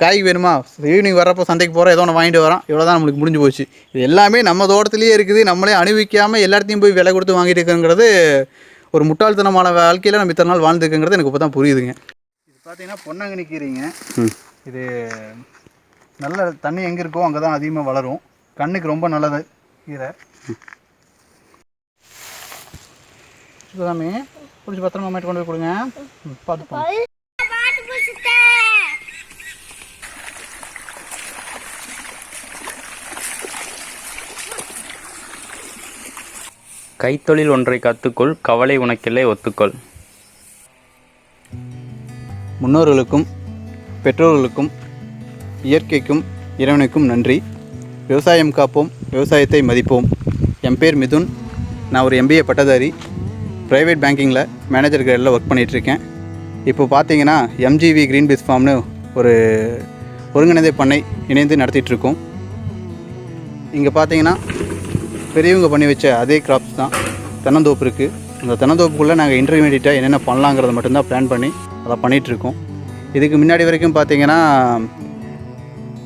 காய்க்கு வேணுமா? ஈவினிங் வரப்போ சந்தைக்கு போகிறோம் ஏதோ ஒன்று வாங்கிட்டு வரோம். இவ்வளோ தான் நம்மளுக்கு முடிஞ்சு போச்சு. இது எல்லாமே நம்ம தோட்டத்துலேயே இருக்குது. நம்மளே அனுபவிக்காமல் எல்லாத்தையும் போய் விலை கொடுத்து வாங்கிட்டு இருக்குங்கிறது ஒரு முட்டாள்தனமான வாழ்க்கையில் நம்ம இத்தனை நாள் வாழ்ந்துருக்குங்கிறது எனக்கு இப்போ தான் புரியுதுங்க. இது பார்த்தீங்கன்னா பொன்னாங்கண்ணி கீரைங்க. இது நல்ல தண்ணி எங்கே இருக்கோ அங்கே தான் அதிகமாக வளரும். கண்ணுக்கு ரொம்ப நல்லது கீரை. சுதாமி பிடிச்சி பத்திரமா மாட்டி கொண்டு போய் கொடுங்க. ம், கைத்தொழில் ஒன்றை கற்றுக்கொள் கவலை உனக்கில்லை ஒத்துக்கொள். முன்னோர்களுக்கும் பெற்றோர்களுக்கும் இயற்கைக்கும் இறைவனுக்கும் நன்றி. விவசாயம் காப்போம் விவசாயத்தை மதிப்போம். என் பேர் மிதுன். நான் ஒரு எம்பிஏ பட்டதாரி. ப்ரைவேட் பேங்கிங்கில் மேனேஜர் கிரேடில் ஒர்க் பண்ணிகிட்ருக்கேன் இப்போ பார்த்தீங்கன்னா எம்ஜிவி க்ரீன் பீஸ் ஃபார்ம்னு ஒரு ஒருங்கிணைந்த பண்ணை இணைந்து நடத்திட்டுருக்கோம். இங்கே பார்த்தீங்கன்னா பெரியவங்க பண்ணி வச்ச அதே கிராப்ஸ் தான். தென்னந்தோப்பு இருக்குது அந்த தென்னந்தோப்புக்குள்ளே நாங்கள் இன்டர்மீடியட்டாக என்னென்ன பண்ணலாங்கிறத மட்டும்தான் பிளான் பண்ணி அதை பண்ணிகிட்ருக்கோம் இதுக்கு முன்னாடி வரைக்கும் பார்த்தீங்கன்னா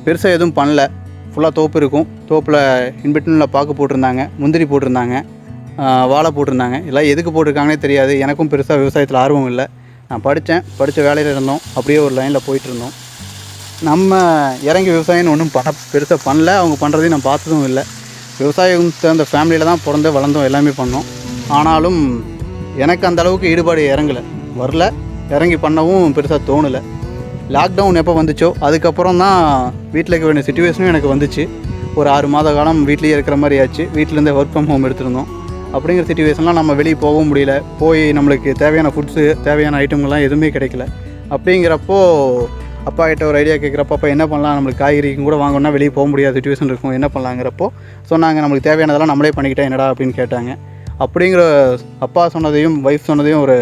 பெருசாக எதுவும் பண்ணல. ஃபுல்லாக தோப்பு இருக்கும். தோப்பில் இன்பிட்னில் பாக்கு போட்டிருந்தாங்க முந்திரி போட்டிருந்தாங்க வாழை போட்டிருந்தாங்க. எல்லாம் எதுக்கு போட்டிருக்காங்கன்னே தெரியாது. எனக்கும் பெருசாக விவசாயத்தில் ஆர்வம் இல்லை. நான் படித்தேன் படித்த வேலையில் இருந்தோம். அப்படியே ஒரு லைனில் போயிட்டுருந்தோம் நம்ம இறங்கி விவசாயம்னு ஒன்றும் பண்ண பெருசாக பண்ணல. அவங்க பண்ணுறதையும் நான் பார்த்ததும் இல்லை. விவசாயம் சேர்ந்த ஃபேமிலியில் தான் பிறந்து வளர்ந்தோம் எல்லாமே பண்ணோம். ஆனாலும் எனக்கு அந்த அளவுக்கு ஈடுபாடு இறங்கலை. வரல. இறங்கி பண்ணவும் பெருசாக தோணலை. லாக்டவுன் எப்போ வந்துச்சோ அதுக்கப்புறம் தான் வீட்டில் இருக்க வேண்டிய சுச்சுவேஷனும் எனக்கு வந்துச்சு. ஒரு ஆறு மாத காலம் வீட்லேயே இருக்கிற மாதிரி ஆச்சு. வீட்டிலேருந்தே ஒர்க் ஃப்ரம் ஹோம் எடுத்திருந்தோம். அப்படிங்கிற சுச்சுவேஷன்லாம் நம்ம வெளியே போகவும் முடியல. போய் நம்மளுக்கு தேவையான ஃபுட்ஸு தேவையான ஐட்டம்லாம் எதுவுமே கிடைக்கல. அப்படிங்கிறப்போ அப்பா கிட்ட ஒரு ஐடியா கேட்குறப்ப அப்போ என்ன பண்ணலாம்? நம்மளுக்கு காய்கறிக்கும் கூட வாங்கணும்னா வெளியே போக முடியாத. சுச்சுவேஷன் இருக்கும். என்ன பண்ணலாங்கிறப்போ சொன்னாங்க நம்மளுக்கு தேவையானதெல்லாம் நம்மளே பண்ணிக்கிட்டா என்னடா? அப்படின்னு கேட்டாங்க. அப்படிங்கிற அப்பா சொன்னதையும் ஒய்ஃப் சொன்னதையும் ஒரு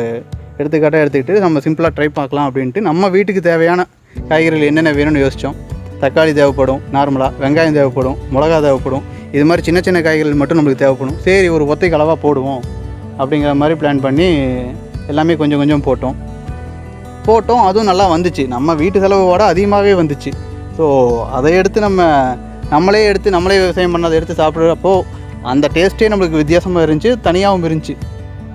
எடுத்துக்காட்டாக எடுத்துக்கிட்டு நம்ம சிம்பிளாக ட்ரை பார்க்கலாம் அப்படின்ட்டு நம்ம வீட்டுக்கு தேவையான காய்கறிகள் என்னென்ன வேணும்னு யோசித்தோம் தக்காளி தேவைப்படும் நார்மலாக வெங்காயம் தேவைப்படும் மிளகா தேவைப்படும். இது மாதிரி சின்ன சின்ன காய்கறிகள் மட்டும் நம்மளுக்கு தேவைப்படும். சரி ஒரு ஒத்தை கலவாக போடுவோம் அப்படிங்கிற மாதிரி பிளான் பண்ணி எல்லாமே கொஞ்சம் கொஞ்சம் போட்டோம். போட்டோம் அதுவும் நல்லா வந்துச்சு. நம்ம வீட்டு செலவோட அதிகமாகவே வந்துச்சு. ஸோ அதை எடுத்து நம்ம நம்மளே எடுத்து நம்மளே விவசாயம் பண்ணதை எடுத்து சாப்பிட்றப்போ அந்த டேஸ்ட்டே நம்மளுக்கு வித்தியாசமாக இருந்துச்சு தனியாகவும் இருந்துச்சு.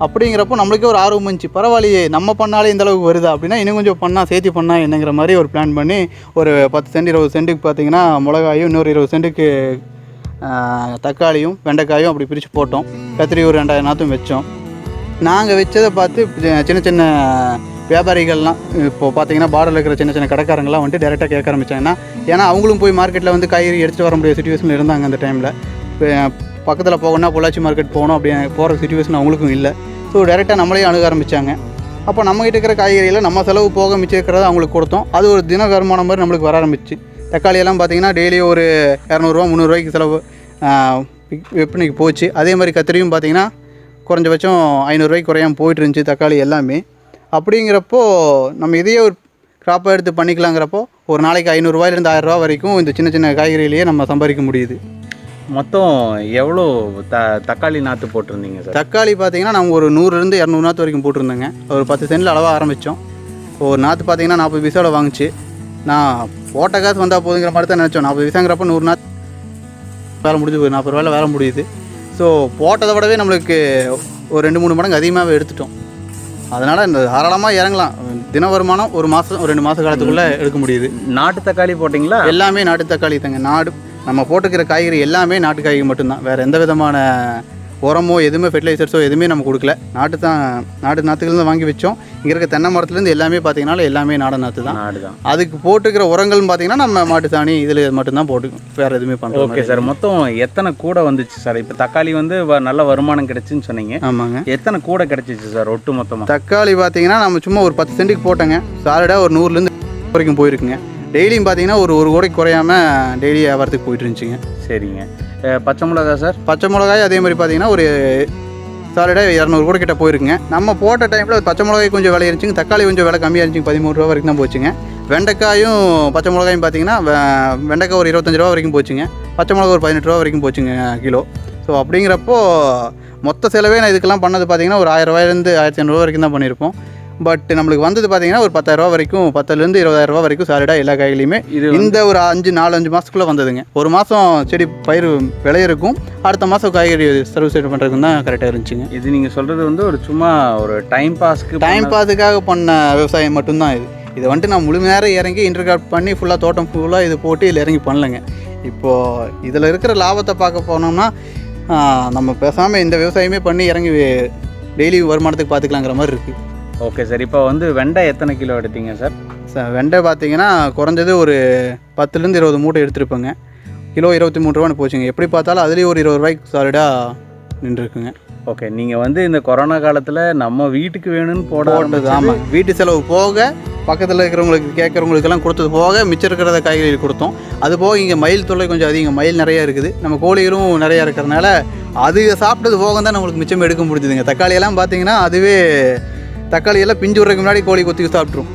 அப்படிங்கிறப்போ நம்மளுக்கே ஒரு ஆர்வம் இருந்துச்சு பரவாயில்லையே நம்ம பண்ணாலே இந்த அளவுக்கு வருதா அப்படின்னா இன்னும் கொஞ்சம் பண்ணால் சேர்த்து பண்ணால் என்னங்கிற மாதிரி ஒரு பிளான் பண்ணி ஒரு பத்து சென்ட் இருபது சென்ட்டுக்கு பார்த்தீங்கன்னா மிளகாயும் இன்னொரு இருபது சென்ட்டுக்கு தக்காளியும் வெண்டைக்காயும் அப்படி பிரித்து போட்டோம். கத்திரி ஒரு ரெண்டாயிரம் நாற்றும் வச்சோம். நாங்கள் வச்சதை பார்த்து சின்ன சின்ன வியாபாரிகள்லாம் இப்போ பார்த்தீங்கன்னா பார்டரில் இருக்கிற சின்ன சின்ன கடைக்காரங்களாம் வந்துட்டு டேரெக்டாக கேட்க ஆரம்பிச்சாங்கன்னா ஏன்னா அவங்களும் போய் மார்க்கெட்டில் வந்து காய்கறி எடுத்துகிட்டு வர முடியாத சுச்சுவேஷனில் இருந்தாங்க அந்த டைமில் பக்கத்தில் போகணும்னா பொள்ளாச்சி மார்க்கெட் போகணும் அப்படி போகிற சுச்சுவேஷன் அவங்களுக்கும் இல்லை. ஸோ டேரெக்டாக நம்மளே அணுக ஆரம்பித்தாங்க அப்போ நம்மகிட்ட இருக்கிற காய்கறியில் நம்ம செலவு போக மிச்சம் இருக்கிறத அவங்களுக்கு கொடுத்தோம். அது ஒரு தின வருமானம் மாதிரி நம்மளுக்கு வர ஆரம்பிச்சு. தக்காளியெல்லாம் பார்த்திங்கன்னா பார்த்தீங்கன்னா டெய்லி ஒரு இரநூறுவா முந்நூறுரூவாய்க்கு செலவு விற்பனைக்கு போச்சு. அதே மாதிரி கத்திரியும் பார்த்தீங்கன்னா குறைஞ்சபட்சம் ஐநூறுரூவாய்க்கு குறையாம போயிட்டு இருந்துச்சு தக்காளி எல்லாமே. அப்படிங்கிறப்போ நம்ம இதையே ஒரு கிராப்பாக எடுத்து பண்ணிக்கலாங்கிறப்போ ஒரு நாளைக்கு ஐநூறுரூவாயிலேருந்து ஆயிரரூவா வரைக்கும் இந்த சின்ன சின்ன காய்கறியிலேயே நம்ம சம்பாதிக்க முடியுது. மொத்தம் எவ்வளோ த தக்காளி நாற்று போட்டிருந்தீங்க சார்? தக்காளி பார்த்தீங்கன்னா நம்ம ஒரு நூறுலேருந்து இரநூறு நாற்று வரைக்கும் போட்டிருந்தேங்க. ஒரு பத்து சென்டில் அளவாக ஆரம்பித்தோம் ஒரு நாற்று பார்த்தீங்கன்னா நாற்பது பைசாவில் வாங்குச்சு. நான் போட்ட காசு வந்தால் போதுங்கிற மாதிரி தான் நினச்சோம். நாற்பது பைசாங்கிறப்ப நூறு நாற்று வேலை முடிஞ்சு போய் நாற்பது ரூபாயில் வேலை முடியுது. ஸோ போட்டதை விடவே நம்மளுக்கு ஒரு ரெண்டு மூணு மடங்கு அதிகமாகவே எடுத்துட்டோம். அதனால் இந்த தாராளமாக இறங்கலாம். தின வருமானம் ஒரு மாதம் ஒரு ரெண்டு மாத காலத்துக்குள்ளே எடுக்க முடியுது. நாட்டு தக்காளி போட்டிங்களா? எல்லாமே நாட்டு தக்காளி தாங்க. நாடு நம்ம போட்டுக்கிற காய்கறி எல்லாமே நாட்டு காய்கறி மட்டும்தான். வேறு எந்த விதமான உரமோ எதுவுமே ஃபெர்டிலைசர்ஸோ எதுவுமே நம்ம கொடுக்கல. நாட்டு தான் நாட்டு தான் வாங்கி வச்சோம். இங்கே இருக்க தென்னை மரத்துலேருந்து எல்லாமே பார்த்தீங்கன்னா எல்லாமே நாடன் நாற்று தான். நாடு தான். அதுக்கு போட்டுக்கிற உரங்கள்னு பார்த்தீங்கன்னா நம்ம மாட்டு சாணி இதில் மட்டும்தான் போட்டுக்கோம் வேறு எதுவுமே பண்ணுறோம் ஓகே சார் மொத்தம் எத்தனை கூடை வந்துச்சு சார் இப்போ தக்காளி வந்து நல்ல வருமானம் கிடைச்சுன்னு சொன்னீங்க. ஆமாங்க. எத்தனை கூடை கிடைச்சிச்சு சார் ஒட்டு மொத்தமாக தக்காளி பார்த்தீங்கன்னா நம்ம சும்மா ஒரு பத்து சென்ட்டுக்கு போட்டோங்க. சாலிடாக ஒரு நூறுலேருந்து வரைக்கும் போயிருக்குங்க. டெய்லியும் பார்த்தீங்கன்னா ஒரு ஒரு கோடைக்கு குறையாமல் டெய்லி வியாபாரத்துக்கு போயிட்டு இருந்துச்சுங்க. சரிங்க. பச்சை மிளகா சார்? பச்சை மிளகாய் அதே மாதிரி பார்த்தீங்கன்னா ஒரு சாலிடாக இரநூறு கூட கிட்ட போயிருக்குங்க. நம்ம போட்ட டைமில் பச்சை மிளகாய் கொஞ்சம் விலை இருந்துச்சுங்க. தக்காளி கொஞ்சம் விலை கம்மியாக இருந்துச்சுங்க. பதிமூணு ரூபா வரைக்கும் தான் போச்சுங்க. வெண்டைக்காயும் பச்சை மிளகாயும் பார்த்தீங்கன்னா வெண்டைக்காய் ஒரு இருபத்தஞ்சு ரூபா வரைக்கும் போச்சுங்க. பச்சை மிளகா ஒரு பதினெட்டு ரூபா வரைக்கும் போச்சுங்க கிலோ. ஸோ அப்படிங்கிறப்போ மொத்த செலவே நான் இதுக்கெல்லாம் பண்ணது பார்த்தீங்கன்னா ஒரு ஆயிரம் ரூபாயிலேருந்து ஆயிரத்தி ஐநூறுரூவா வரைக்கும் தான் பண்ணியிருப்போம் பட் நம்மளுக்கு வந்தது பார்த்தீங்கன்னா ஒரு பத்தாயிரரூபா வரைக்கும் பத்துலேருந்து இருபதாயிரரூபா வரைக்கும் சாலிடாக எல்லா காய்களையுமே இது இந்த ஒரு அஞ்சு நாலு அஞ்சு மாதத்துக்குள்ளே வந்ததுங்க. ஒரு மாதம் செடி பயிர் விளையிருக்கும் அடுத்த மாதம் காய்கறி சர்வீஸ் பண்ணுறதுக்கு தான் கரெக்டாக இருந்துச்சுங்க. இது நீங்கள் சொல்கிறது வந்து ஒரு சும்மா ஒரு டைம் பாஸ்க்கு டைம் பாஸுக்காக பண்ண விவசாயம் மட்டும்தான் இது. இது வந்துட்டு நான் முழு நேரம் இறங்கி இன்டர்கிராஃப்ட் பண்ணி ஃபுல்லாக தோட்டம் ஃபுல்லாக இது போட்டு இதில் இறங்கி பண்ணலைங்க. இப்போது இதில் இருக்கிற லாபத்தை பார்க்க போனோம்னா நம்ம பேசாமல் இந்த விவசாயமே பண்ணி இறங்கி டெய்லி வருமானத்துக்கு பார்த்துக்கலாங்கிற மாதிரி இருக்குது ஓகே சார் இப்போ வந்து வெண்டை எத்தனை கிலோ எடுத்தீங்க சார்? ச வெண்டை பார்த்தீங்கன்னா குறைஞ்சது ஒரு பத்துலேருந்து இருபது மூட்டை எடுத்துருப்பேங்க. கிலோ இருபத்தி மூணு ரூபான்னு போச்சுங்க. எப்படி பார்த்தாலும் அதுலேயும் ஒரு இருபது ரூபாய்க்கு சாலிடாக நின்றுருக்குங்க. ஓகே நீங்கள் வந்து இந்த கொரோனா காலத்தில் நம்ம வீட்டுக்கு வேணும்னு போட ஆமாம் வீட்டு செலவு போக பக்கத்தில் இருக்கிறவங்களுக்கு கேட்குறவங்களுக்கெல்லாம் கொடுத்தது போக மிச்சம் இருக்கிறத காய்கறி கொடுத்தோம். அது போக இங்கே மயில் தொல்லை கொஞ்சம் அதிகம். மயில் நிறையா இருக்குது. நம்ம கோழிகளும் நிறையா இருக்கிறனால அது சாப்பிட்டது போக தான் நம்மளுக்கு மிச்சம் எடுக்க முடிஞ்சுதுங்க. தக்காளி எல்லாம் பார்த்தீங்கன்னா அதுவே தக்காளி எல்லாம் பிஞ்சு விட்றதுக்கு முன்னாடி கோழி கொத்தி சாப்பிட்ரும்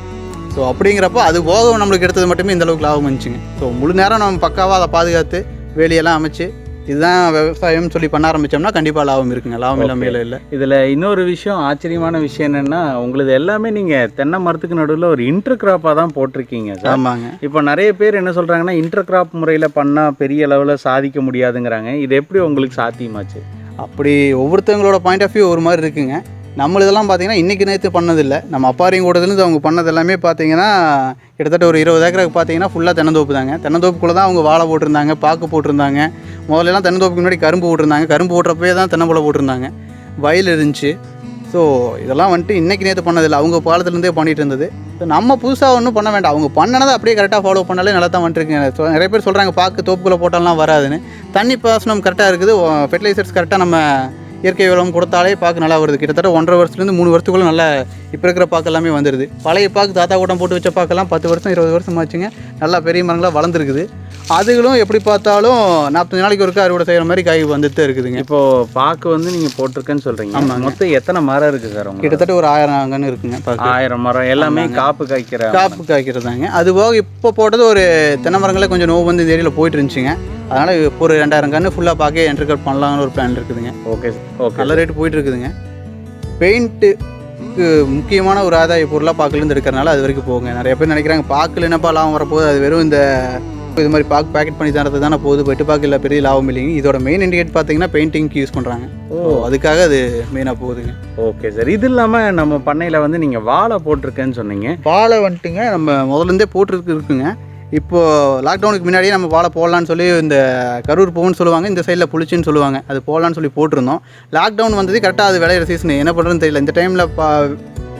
ஸோ அப்படிங்கிறப்போ அது போக நம்மளுக்கு எடுத்தது மட்டுமே இந்த அளவுக்கு லாபம் வந்துச்சுங்க. ஸோ முழு நேரம் நம்ம பக்காவாக அதை பாதுகாத்து வேலியெல்லாம் அமைச்சு இதுதான் விவசாயம்னு சொல்லி பண்ண ஆரம்பித்தோம்னா கண்டிப்பாக லாபம் இருக்குங்க. லாபம் இல்லாமல் இல்லை இல்லை. இதில் இன்னொரு விஷயம் ஆச்சரியமான விஷயம் என்னென்னா உங்களுது எல்லாமே நீங்கள் தென்னை மரத்துக்கு நடுவில் ஒரு இன்டர் கிராப்பாக தான் போட்டிருக்கீங்க ஆமாங்க. இப்போ நிறைய பேர் என்ன சொல்கிறாங்கன்னா இன்டர் கிராப் முறையில் பண்ணால் பெரிய அளவில் சாதிக்க முடியாதுங்கிறாங்க. இது எப்படி உங்களுக்கு சாத்தியமாச்சு? அப்படி ஒவ்வொருத்தவங்களோட பாயிண்ட் ஆஃப் வியூ ஒரு மாதிரி இருக்குங்க. நம்ம இதெல்லாம் பார்த்தீங்கன்னா இன்றைக்கி நேற்று பண்ணதில்லை. நம்ம அப்பாரியும் கூடதுலேருந்து அவங்க பண்ணது எல்லாமே பார்த்தீங்கன்னா கிட்டத்தட்ட ஒரு இருபது ஏக்கருக்கு பார்த்தீங்கன்னா ஃபுல்லாக தென்னந்தோப்பு தாங்க தென்னந்தோப்புக்குள்ளே தான் அவங்க வாழை போட்டிருந்தாங்க பாக்கு போட்டிருந்தாங்க. முதல்லலாம் தென்னந்தோப்புக்கு முன்னாடி கரும்பு போட்டிருந்தாங்க. கரும்பு போட்டுறப்பே தான் தென்னம்பழம் போட்டிருந்தாங்க. வயல் இருந்துச்சு. ஸோ இதெல்லாம் வந்துட்டு இன்றைக்கி நேற்று பண்ணதில்லை. அவங்க காலத்துலேருந்தே பண்ணிட்டு இருந்தது. ஸோ நம்ம புதுசாக ஒன்றும் பண்ண வேண்டாம். அவங்க பண்ணனதை அப்படியே கரெக்டாக ஃபாலோ பண்ணாலே நல்லா தான் வந்துட்டுருக்குங்க நிறைய பேர் சொல்கிறாங்க பாக்கு தோப்புக்குள்ளே போட்டாலாம் வராதுன்னு. தண்ணி பாசனம் கரெக்டாக இருக்குது. ஃபெர்டிலைசர்ஸ் கரெக்டாக நம்ம இயற்கை வளம் கொடுத்தாலே பாக்கு நல்லா வருது. கிட்டத்தட்ட ஒன்றரை வருஷத்துலேருந்து மூணு வருஷத்துக்குள்ள நல்லா இப்போ இருக்கிற பாக்கு எல்லாமே வந்துடுது பழைய பாக்கு தாத்தா கூட்டம் போட்டு வச்ச பாக்கெல்லாம் பத்து வருஷம் இருபது வருஷம் ஆச்சுங்க. நல்லா பெரிய மரங்களாக வளர்ந்துருக்குது. அதுகளும் எப்படி பார்த்தாலும் நாற்பத்தஞ்சு நாளைக்கு ஒருக்கா அறுவடை செய்கிற மாதிரி காய் வந்துட்டு இருக்குதுங்க. இப்போ பாக்கு வந்து நீங்கள் போட்டிருக்கேன்னு சொல்கிறீங்க ஆமாங்க. மொத்தம் எத்தனை மரம் இருக்குது சார் கிட்டத்தட்ட ஒரு ஆயிரம் கன்று இருக்குங்க ஆயிரம் மரம் எல்லாமே காப்பு காய்க்கிற காப்பு காய்க்கிறதாங்க. அது போக இப்போ போட்டது ஒரு தென்னை மரங்களே கொஞ்சம் நோவு வந்து இந்த ஏரியாவில் போயிட்டு இருந்துச்சுங்க. அதனால் இப்போ ஒரு ரெண்டாயிரம் கன்று ஃபுல்லாக பார்க்க என்ட்ரிகட் பண்ணலாம்னு ஒரு பிளான் இருக்குதுங்க. ஓகே ஓகே நல்ல ரேட்டு போயிட்டு இருக்குதுங்க. பெயிண்ட்டுக்கு முக்கியமான ஒரு ஆதாய பொருளாக பாக்குலேருந்து எடுக்கிறனால அது வரைக்கும் போகுங்க. நிறைய பேர் நினைக்கிறாங்க பாக்கில் என்னப்பா லாபம் வரப்போகுது. அது வெறும் இந்த இது மாதிரி பாக்கு பேக்கெட் பண்ணி தரது தானே போகுது. வெட்டு பாக்கில் பெரிய லாபம் இல்லைங்க. இதோட மெயின் இண்டிகேட் பார்த்தீங்கன்னா பெயிண்டிங்க்கு யூஸ் பண்ணுறாங்க ஓ அதுக்காக அது மெயினாக போகுதுங்க. ஓகே சார் இது இல்லாமல் நம்ம பண்ணையில் வந்து நீங்கள் வாழை போட்டிருக்கேன்னு சொன்னீங்க. வாழை வந்துட்டுங்க. நம்ம முதல்லேருந்தே போட்டுருக்கு இருக்குங்க இப்போது லாக்டவுனுக்கு முன்னாடியே நம்ம வாழை போடலான்னு சொல்லி இந்த கரூர் பூன்னு சொல்லுவாங்க இந்த சைடில் புளிச்சின்னு சொல்லுவாங்க. அது போடலான்னு சொல்லி போட்டிருந்தோம். லாக்டவுன் வந்தது கரெக்டாக அது விளையிற சீசன் என்ன பண்ணுறதுன்னு தெரியல. இந்த டைமில் பா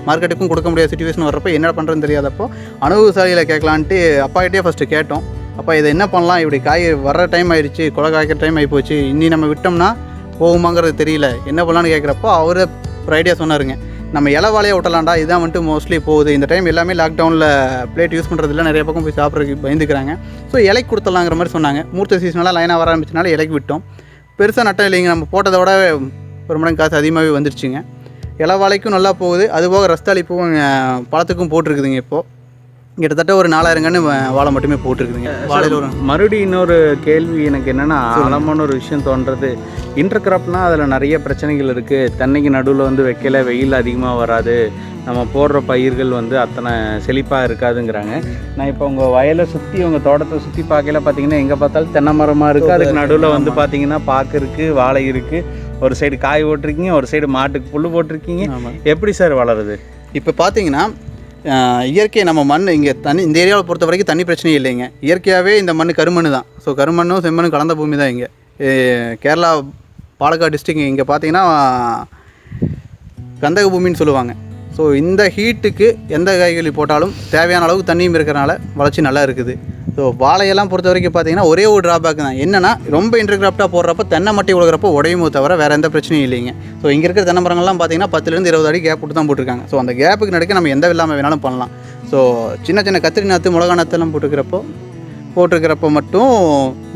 மார்க்கெட்டுக்கும் கொடுக்க முடியாத சுச்சுவேஷன் வர்றப்போ என்ன பண்ணுறதுன்னு தெரியாதப்போ அனுபவசாலியில் கேட்கலான்ட்டு அப்பாகிட்டே ஃபஸ்ட்டு கேட்டோம். அப்பா இதை என்ன பண்ணலாம்? இப்படி காய் வர்ற டைம் ஆயிடுச்சு கொலை காய்க்கிற டைம் ஆகிப்போச்சு இனி நம்ம விட்டோம்னா போகுமாங்கிறது தெரியல. என்ன பண்ணலான்னு கேட்குறப்போ அவர் ஒரு ஐடியா சொன்னாருங்க. நம்ம இலை வாழையை விட்டலாம்டா இதான் வந்துட்டு மோஸ்ட்லி போகுது. இந்த டைம் எல்லாமே லாக்டவுனில் பிளேட் யூஸ் பண்ணுறதில்ல நிறைய பக்கம் போய் சாப்பிட்றதுக்கு பயந்துக்கிறாங்க. ஸோ இலைக்கு கொடுத்துடலாங்கிற மாதிரி சொன்னாங்க. மூர்த்த சீசனெலாம் லைனாக வர ஆரம்பிச்சனால இலைக்கு விட்டோம். பெருசாக நட்டம் இல்லைங்க. நம்ம போட்டதை விட ஒரு மடங்கு காசு அதிகமாகவே வந்துருச்சுங்க. இலை வாழைக்கும் நல்லா போகுது. அதுபோக ரஸ்தாளிப்பும் பழத்துக்கும் போட்டிருக்குதுங்க இப்போது கிட்டத்தட்ட ஒரு நாலாயிரம் வ- வாழை மட்டுமே போட்டிருக்குதுங்க. வாழையில் ஒரு மறுபடியும் இன்னொரு கேள்வி எனக்கு என்னன்னா ஆழமான ஒரு விஷயம் தோன்றது. இன்டர் கிராப்னா அதில் நிறைய பிரச்சனைகள் இருக்குது தென்னைக்கு நடுவில் வந்து வைக்கல வெயில் அதிகமாக வராது. நம்ம போடுற பயிர்கள் வந்து அத்தனை செழிப்பாக இருக்காதுங்கிறாங்க. நான் இப்போ உங்கள் வயலை சுற்றி உங்கள் தோட்டத்தை சுற்றி பார்க்கல பார்த்தீங்கன்னா எங்கே பார்த்தாலும் தென்னை மரமாக இருக்குது அதுக்கு நடுவில் வந்து பார்த்தீங்கன்னா பாக்கு இருக்குது வாழை இருக்குது ஒரு சைடு காய் போட்டிருக்கீங்க ஒரு சைடு மாட்டுக்கு புல் போட்டிருக்கீங்க. எப்படி சார் வளருது? இப்போ பார்த்தீங்கன்னா இயற்கை நம்ம மண் இங்கே தண்ணி இந்த ஏரியாவை பொறுத்த வரைக்கும் தண்ணி பிரச்சனையே இல்லைங்க. இயற்கையாகவே இந்த மண் கருமண் தான். ஸோ கருமண்ணும் செம்மண்ணும் கலந்த பூமி தான் இங்கே. கேரளா பாலக்காடு டிஸ்ட்ரிக் இங்கே பார்த்தீங்கன்னா கந்தக பூமின்னு சொல்லுவாங்க. ஸோ இந்த ஹீட்டுக்கு எந்த காய்கறி போட்டாலும் தேவையான அளவுக்கு தண்ணியும் இருக்கிறனால வளர்ச்சி நல்லா இருக்குது. ஸோ வாழையெல்லாம் பொறுத்த வரைக்கும் பார்த்தீங்கன்னா ஒரே ஒரு ட்ராபேக் தான். என்னென்னா ரொம்ப இன்டர்கிராஃப்டாக போடுறப்ப தென்னை மட்டி உழுகிறப்போ உடையுமோ தவிர வேறு எந்த பிரச்சனையும் இல்லைங்க. ஸோ இங்கே இருக்கிற தென்னை மரங்கள்லாம் பார்த்தீங்கன்னா பத்துலேருந்து இருபது அடி கேப் விட்டு தான் போட்டிருக்காங்க. ஸோ அந்த கேப்புக்கு நடுக்க நம்ம எந்த இல்லாமல் வேணாலும் பண்ணலாம். ஸோ சின்ன சின்ன கத்திரி நாற்று மிளகா நாற்றுலாம் போட்டுக்கிறப்போ போட்டிருக்கிறப்ப மட்டும்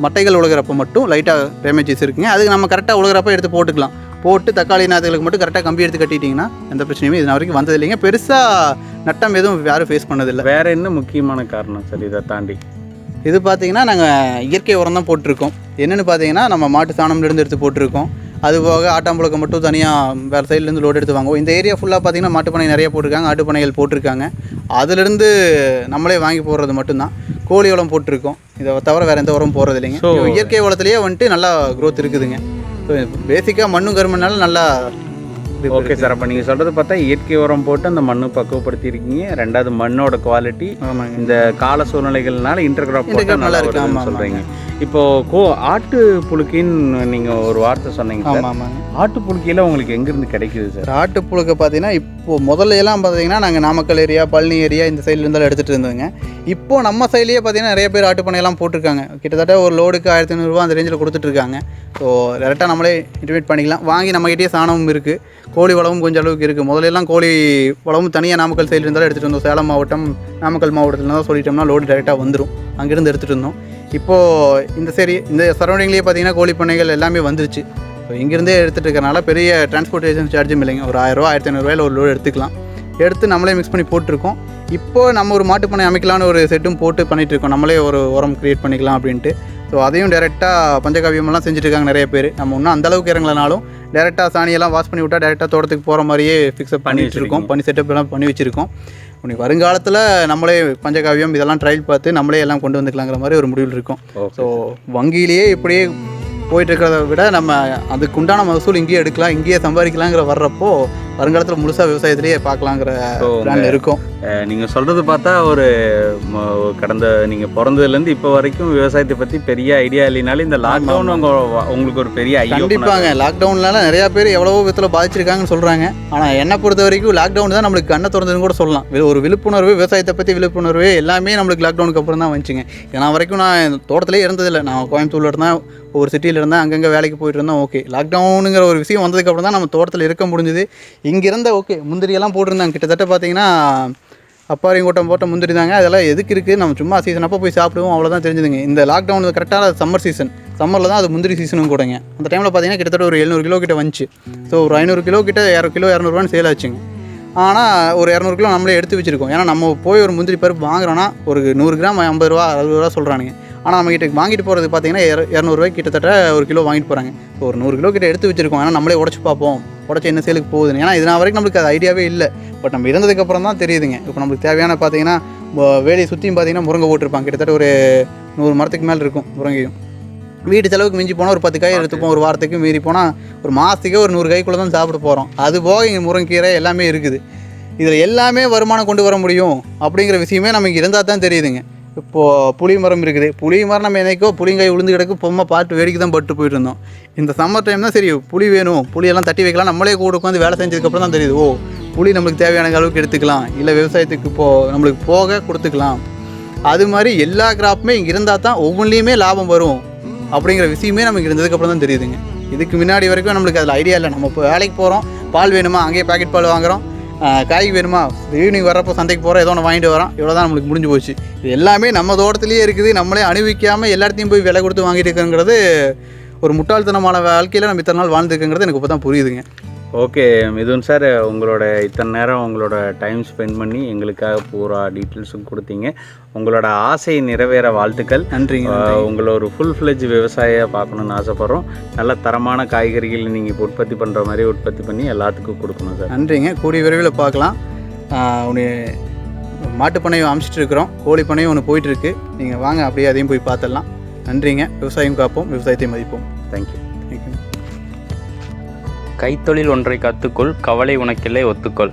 மட்டைகள் உழுகிறப்ப மட்டும் லைட்டாக டேமேஜஸ் இருக்குங்க. அதுக்கு நம்ம கரெக்டாக உழுகிறப்ப எடுத்து போட்டுக்கலாம். போட்டு தக்காளி நாற்றுகளுக்கு மட்டும் கரெக்டாக கம்பி எடுத்து கட்டிட்டிங்கன்னா எந்த பிரச்சனையுமே இது வரைக்கும் வந்ததில்லைங்க. பெருசாக நட்டம் எதுவும் யாரும் ஃபேஸ் பண்ணதில்லை. வேறு என்ன முக்கியமான காரணம் சார்? இதை தாண்டி. இது பார்த்தீங்கன்னா நாங்கள் இயற்கை உரம் தான் போட்டிருக்கோம். என்னென்னு பார்த்தீங்கன்னா நம்ம மாட்டு சாணம்லேருந்து எடுத்து போட்டிருக்கோம். அது போக ஆட்டாம்புழுக்க மட்டும் தனியாக வேறு சைட்லேருந்து லோடு எடுத்து வாங்குவோம். இந்த ஏரியா ஃபுல்லாக பார்த்தீங்கன்னா மாட்டுப்பனை நிறைய போட்டிருக்காங்க ஆட்டுப்பனைகள் போட்டிருக்காங்க. அதுலேருந்து நம்மளே வாங்கி போடுறது மட்டும்தான். கோழி உரம் போட்டிருக்கோம். இதை தவிர வேறு எந்த உரம் போடுறது இல்லைங்க. இயற்கை வளத்துலேயே வந்துட்டு நல்லா க்ரோத் இருக்குதுங்க. ஸோ பேசிக்காக மண்ணும் கருமனால நல்லா ஓகே சார் அப்போ நீங்கள் சொல்கிறது பார்த்தா இயற்கை உரம் போட்டு அந்த மண்ணு பக்குவப்படுத்தியிருக்கீங்க. ரெண்டாவது மண்ணோட குவாலிட்டி இந்த கால சூழ்நிலைகள்னால இன்டர் கிராப் நல்லா நல்லா இருக்கு, இருக்குன்னு சொல்கிறீங்க இப்போ கோ ஆட்டு புழுக்கின்னு நீங்கள் ஒரு வார்த்தை சொன்னீங்க சார் ஆமாம் ஆமாங்க. ஆட்டு புழுக்கையில் உங்களுக்கு எங்கேருந்து கிடைக்குது சார் ஆட்டுப்புழுக்க பார்த்தீங்கன்னா இப்போது முதல்ல எல்லாம் பார்த்தீங்கன்னா நாங்கள் நாமக்கல் ஏரியா பழனி ஏரியா இந்த சைடில் இருந்தாலும் எடுத்துகிட்டு இருந்தோங்க இப்போ நம்ம சைட்லேயே பார்த்தீங்கன்னா நிறைய பேர் ஆட்டுப்பனையெல்லாம் போட்டிருக்காங்க. கிட்டத்தட்ட ஒரு லோடுக்கு ஆயிரத்தி ஐநூறுரூவா அந்த ரேஞ்சில் கொடுத்துட்ருக்காங்க. ஸோ டேரெக்டாக நம்மளே இன்டிமேட் பண்ணிக்கலாம். வாங்கி நம்மகிட்டே சாணமும் இருக்குது கோழி வளமும் கொஞ்சம் அளவுக்கு இருக்குது முதல்ல எல்லாம் கோழி வளமும் தனியாக நாமக்கல் சைடில் இருந்தாலும் எடுத்துகிட்டு வந்தோம். சேலம் மாவட்டம் நாமக்கல் மாவட்டத்தில் தான் சொல்லிட்டோம்னா லோடு டேரெக்டாக வந்துடும் அங்கேருந்து எடுத்துகிட்டு இருந்தோம் இப்போது இந்த சரி இந்த சரௌண்டிங்லேயே பார்த்தீங்கன்னா கோழி பண்ணைகள் எல்லாமே வந்துருச்சு. ஸோ இங்கேருந்தே எடுத்துகிட்டு இருக்கறனால பெரிய டிரான்ஸ்போர்ட்டேஷன் சார்ஜும் இல்லைங்க. ஒரு ஆயிரரூவா ஆயிரத்தி ஐநூறுரூவாயில் ஒரு லோடு எடுத்துக்கலாம். எடுத்து நம்மளே மிக்ஸ் பண்ணி போட்டிருக்கோம். இப்போ நம்ம ஒரு மாட்டுப் பண்ணை அமைக்கலாம்னு ஒரு செட்டும் போட்டு பண்ணிட்டு இருக்கோம் நம்மளே ஒரு உரம் கிரியேட் பண்ணிக்கலாம் அப்படின்ட்டு. ஸோ அதையும் டேரெக்டாக பஞ்சகாவியமெல்லாம் செஞ்சுட்டு இருக்காங்க நிறைய பேர். நம்ம இன்னும் அந்த அளவுக்கு இறங்கலனாலும் டேரெக்டாக சாணியெல்லாம் வாஷ் பண்ணி விட்டால் டேரெக்டாக தோட்டத்துக்கு போகிற மாதிரியே ஃபிக்ஸப் பண்ணிட்டு இருக்கோம் பண்ணி செட்டப் எல்லாம் பண்ணி வச்சுருக்கோம். உனி வருங்காலத்தில் நம்மளே பஞ்சகாவியம் இதெல்லாம் ட்ரையல் பார்த்து நம்மளே எல்லாம் கொண்டு வந்துக்கலாங்கிற மாதிரி ஒரு முடிவில் இருக்கோம். ஸோ வங்கியிலேயே இப்படியே போயிட்டு இருக்கிறத விட நம்ம அதுக்கு உண்டான மகசூல் இங்கேயே எடுக்கலாம் இங்கேயே சம்பாதிக்கலாங்கிற வர்றப்போ வருங்காலத்தில் முழுசாக விவசாயத்திலேயே பார்க்கலாங்கிற பிளான் இருக்கும். அஹ், நீங்க சொல்றது பார்த்தா ஒரு கடந்த நீங்க பிறந்ததுலேருந்து இப்போ வரைக்கும் விவசாயத்தை பத்தி பெரிய ஐடியா இல்லைனாலும் இந்த லாக்டவுன் உங்க உங்களுக்கு ஒரு பெரிய ஐயோ கண்டிப்பாங்க. லாக்டவுன்னால நிறைய பேர் எவ்வளவோ விதத்தில் பாதிச்சிருக்காங்கன்னு சொல்கிறாங்க ஆனால் என்னை பொறுத்த வரைக்கும் லாக்டவுன் தான் நம்மளுக்கு கண்ணை திறந்ததுன்னு கூட சொல்லலாம். ஒரு விழிப்புணர்வு விவசாயத்தை பற்றி விழிப்புணர்வு எல்லாமே நம்மளுக்கு லாக்டவுனுக்கு அப்புறம் தான் வந்துச்சுங்க. ஏன்னா வரைக்கும் நான் தோட்டத்திலே இருந்ததில்லை. நான் கோயம்புத்தூர்ல இருந்தேன் ஒரு சிட்டியில் இருந்தேன் அங்கங்கே வேலைக்கு போயிட்டு இருந்தேன் ஓகே. லாக்டவுனுங்கிற ஒரு விஷயம் வந்ததுக்கப்புறம் தான் நம்ம தோட்டத்தில் இருக்க முடிஞ்சுது. இங்கே இருந்த ஓகே முந்திரியெல்லாம் போட்டிருந்தாங்க. கிட்டத்தட்ட பார்த்தீங்கன்னா அப்பாரிங்கோட்டம் போட்ட முந்திரி தாங்க. அதெல்லாம் எதுக்கு இருக்குது நம்ம சும்மா சீசன் அப்போ போய் சாப்பிடுவோம். அவ்வளோதான் தெரிஞ்சுதுங்க. இந்த லாக்டவுன் கரெக்டான சம்மர் சீசன் சம்மரில் தான் அது முந்திரி சீசனும் கூடங்க. அந்த டைமில் பார்த்தீங்கன்னா கிட்டத்தட்ட ஒரு எழுநூறு கிலோ கிட்ட வந்துச்சு. ஸோ ஒரு ஐநூறு கிலோ கிட்ட இரநூறு கிலோ இரநூறுவான்னு சேல் ஆச்சுங்க. ஆனால் ஒரு இரநூறு கிலோ நம்மளே எடுத்து வச்சுருக்கோம். ஏன்னா நம்ம போய் ஒரு முந்திரி பருப்பு வாங்குறோன்னா ஒரு நூறு கிராம் ஐம்பது ரூபா அறுபது ரூபா சொல்கிறானுங்க ஆனால் நம்ம கிட்ட வாங்கிட்டு போகிறது பார்த்தீங்கன்னா இர இரநூறுவாய்க்கு கிட்டத்தட்ட ஒரு கிலோ வாங்கிட்டு போகிறாங்க ஸோ ஒரு நூறு கிலோ கிட்ட எடுத்து வச்சிருக்கோம். ஏன்னா நம்மளே உடச்சி பார்ப்போம். உடச்சி என்ன சேலுக்கு போகுதுன்னு. ஏன்னா இதனால் வரைக்கும் நம்மளுக்கு அது ஐடியாவே இல்லை. பட் நம்ம இருந்ததுக்கப்புறம் தான் தெரியுதுங்க. இப்போ நம்மளுக்கு தேவையான பார்த்தீங்கன்னா வேலியை சுற்றியும் பார்த்தீங்கன்னா முருங்கை போட்டிருப்பாங்க. கிட்டத்தட்ட ஒரு நூறு மரத்துக்கு மேலே இருக்கும் முருங்கையும். வீட்டு செலவுக்கு மிஞ்சி போனால் ஒரு பத்து காய் எடுத்துப்போம். ஒரு வாரத்துக்கு மீறி போனால் ஒரு மாதத்துக்கே ஒரு நூறு காய்க்குள்ளே தான் சாப்பிட போகிறோம் அது போக இங்கே முருங்கீரை எல்லாமே இருக்குது. இதில் எல்லாமே வருமானம் கொண்டு வர முடியும் அப்படிங்கிற விஷயமே நமக்கு இருந்தால் தான் தெரியுதுங்க. இப்போது புளி மரம் இருக்குது. புளி மரம் நம்ம என்னைக்கோ புளிங்காய் உளுந்து கிடக்கு பொம்மை பாட்டு வேடிக்கை தான் பட்டு போயிட்டு இருந்தோம். இந்த சம்மர் டைம் தான் சரி புளி வேணும். புளியெல்லாம் தட்டி வைக்கலாம். நம்மளே கூட உட்காந்து வேலை செஞ்சதுக்கப்புறம் தான் தெரியுது. ஓ புளி நம்மளுக்கு தேவையான அளவுக்கு எடுத்துக்கலாம். இல்லை விவசாயத்துக்கு போ நம்மளுக்கு போக கொடுத்துக்கலாம். அது மாதிரி எல்லா கிராப்புமே இங்கே இருந்தால் தான் ஒவ்வொன்றிலையுமே லாபம் வரும். அப்படிங்கிற விஷயமே நமக்கு இருந்ததுக்கப்புறம் தான் தெரியுதுங்க. இதுக்கு முன்னாடி வரைக்கும் நம்மளுக்கு அதில் ஐடியா இல்லை. நம்ம இப்போ வேலைக்கு போகிறோம் பால் வேணுமா? அங்கேயே பாக்கெட் பால் வாங்குறோம். காய் வேணுமா? ஈவினிங் வரப்போ சந்தைக்கு போகிறோம் ஏதோ ஒன்று வாங்கிட்டு வரோம். இவ்வளோ தான் நம்மளுக்கு முடிஞ்சு போச்சு. இது எல்லாமே நம்ம தோட்டத்திலேயே இருக்குது. நம்மளே அனுபவிக்காமல் எல்லாத்தையும் போய் விலை கொடுத்து வாங்கிட்டு இருக்குங்கிறது ஒரு முட்டாள்தனமான வாழ்க்கையில் நம்ம இத்தனை நாள் வாழ்ந்துருக்குங்கிறது எனக்கு இப்போ தான் புரியுதுங்க. ஓகே மிதுன் சார் உங்களோட இத்தனை நேரம் உங்களோட டைம் ஸ்பெண்ட் பண்ணி எங்களுக்காக பூரா டீட்டெயில்ஸும் கொடுத்தீங்க. உங்களோட ஆசை நிறைவேற வாழ்த்துக்கள். நன்றிங்க ஆஹ் உங்களை ஒரு ஃபுல் ஃப்ளெஜ் விவசாயியாக பார்க்கணுன்னு ஆசைப்பட்றோம். நல்ல தரமான காய்கறிகள் நீங்கள் உற்பத்தி பண்ணுற மாதிரி உற்பத்தி பண்ணி எல்லாத்துக்கும் கொடுக்கணும் சார். நன்றிங்க. கூடிய விரைவில் பார்க்கலாம். ஒன்று மாட்டுப்பண்ணையும் அமைச்சிட்டு இருக்கிறோம். கோழி பண்ணையும் ஒன்று போயிட்டுருக்கு நீங்கள் வாங்க அப்படியே அதையும் போய் பார்த்துடலாம். நன்றிங்க. விவசாயம் காப்போம் விவசாயத்தை மதிப்போம். தேங்க்யூ கைத்தொழில் ஒன்றை கற்றுக்கொள் கவலை உனக்கில்லை ஒத்துக்கொள்.